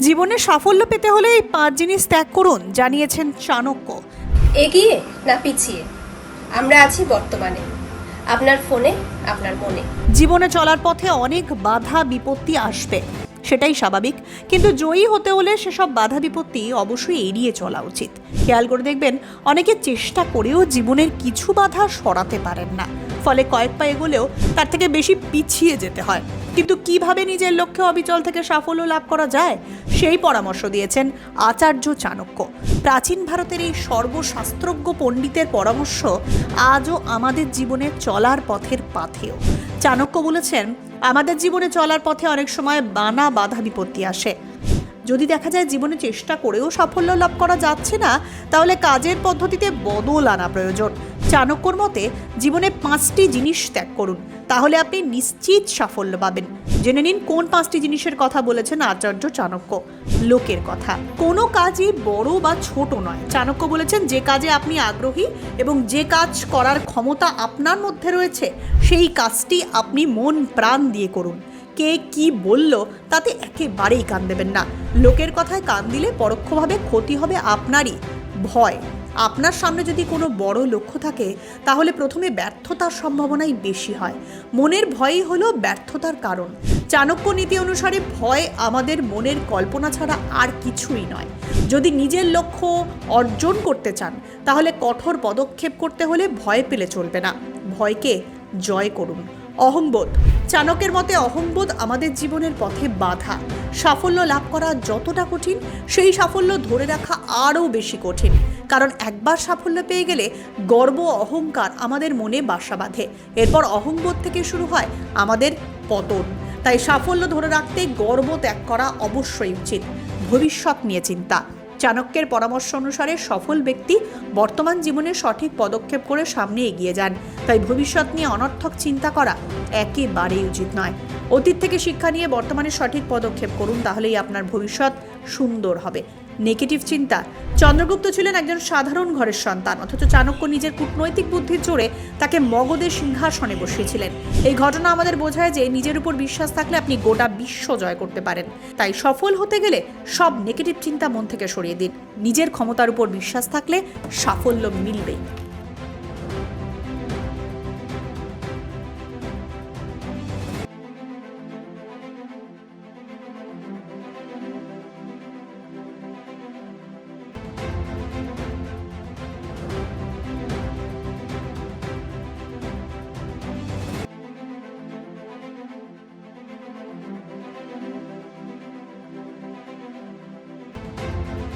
জীবনে সাফল্য পেতে হলে এই পাঁচ জিনিস ত্যাগ করুন জানিয়েছেন চাণক্য। এগিয়ে না পিছিয়ে? আমরা আছি বর্তমানে। আপনার ফোনে আপনার মনে। জীবনে চলার পথে অনেক বাধা বিপত্তি আসবে সেটাই স্বাভাবিক। কিন্তু জয়ী হতে হলে সেসব বাধা বিপত্তি অবশ্যই এড়িয়ে চলা উচিত। খেয়াল করে দেখবেন অনেকে চেষ্টা করেও জীবনের কিছু বাধা সরাতে পারেন না। ফলে কয়েক পা এগোলেও তার থেকে বেশি পিছিয়ে যেতে হয়। কিন্তু কীভাবে নিজের লক্ষ্যে অবিচল থেকে সাফল্য লাভ করা যায়, সেই পরামর্শ দিয়েছেন আচার্য চাণক্য। প্রাচীন ভারতের এই সর্বশাস্ত্রজ্ঞ পণ্ডিতের পরামর্শ আজও আমাদের জীবনে চলার পথের পাথেও চাণক্য বলেছেন, আমাদের জীবনে চলার পথে অনেক সময় বানা বাধা বিপত্তি আসে। যদি দেখা যায় জীবনে চেষ্টা করেও সাফল্য লাভ করা যাচ্ছে না, তাহলে কাজের পদ্ধতিতে বদল আনা প্রয়োজন। চাণক্যর মতে, জীবনে পাঁচটি জিনিস ত্যাগ করুন, তাহলে আপনি নিশ্চিত সাফল্য পাবেন। জেনে নিন কোন পাঁচটি জিনিসের কথা বলেছেন আচার্য চাণক্য। লোকের কথা, কোনো কাজই বড় বা ছোট নয়। চাণক্য বলেছেন, যে কাজে আপনি আগ্রহী এবং যে কাজ করার ক্ষমতা আপনার মধ্যে রয়েছে, সেই কাজটি আপনি মন প্রাণ দিয়ে করুন। কে কি বলল তাতে একেবারেই কান দেবেন না। লোকের কথায় কান দিলে পরোক্ষভাবে ক্ষতি হবে আপনারই। ভয়। আপনার সামনে যদি কোনো বড় লক্ষ্য থাকে, তাহলে প্রথমে ব্যর্থতার সম্ভাবনাই বেশি হয়। মনের ভয়ই হলো ব্যর্থতার কারণ। চাণক্য নীতি অনুসারে ভয় আমাদের মনের কল্পনা ছাড়া আর কিছুই নয়। যদি নিজের লক্ষ্য অর্জন করতে চান, তাহলে কঠোর পদক্ষেপ করতে হলে ভয় পেলে চলবে না। ভয়কে জয় করুন। অহংবোধ। চাণকের মতে অহংবোধ আমাদের জীবনের পথে বাধা। সাফল্য লাভ করা যতটা কঠিন, সেই সাফল্য ধরে রাখা আরও বেশি কঠিন। কারণ একবার সাফল্য পেয়ে গেলে গর্ব, অহংকার আমাদের মনে বাসা বাঁধে। এরপর অহংবোধ থেকে শুরু হয় আমাদের পতন। তাই সাফল্য ধরে রাখতে গর্ব ত্যাগ করা অবশ্যই উচিত। ভবিষ্যৎ নিয়ে চিন্তা। চাণক্যের পরামর্শ অনুসারে সফল ব্যক্তি বর্তমান জীবনে সঠিক পদক্ষেপ করে সামনে এগিয়ে যান। তাই ভবিষ্যৎ নিয়ে অনর্থক চিন্তা করা একেবারেই উচিত নয়। অতীত থেকে শিক্ষা নিয়ে বর্তমানে সঠিক পদক্ষেপ করুন, তাহলেই আপনার ভবিষ্যৎ সুন্দর হবে। নেগেটিভ চিন্তা। চন্দ্রগুপ্ত ছিলেন একজন সাধারণ ঘরের সন্তান, অথচ চাণক্য নিজের কূটনৈতিক বুদ্ধির জোরে তাকে মগদের সিংহাসনে বসিয়েছিলেন। এই ঘটনা আমাদের বোঝায় যে নিজের উপর বিশ্বাস থাকলে আপনি গোটা বিশ্ব জয় করতে পারেন। তাই সফল হতে গেলে সব নেগেটিভ চিন্তা মন থেকে সরিয়ে দিন। নিজের ক্ষমতার উপর বিশ্বাস থাকলে সাফল্য মিলবেই।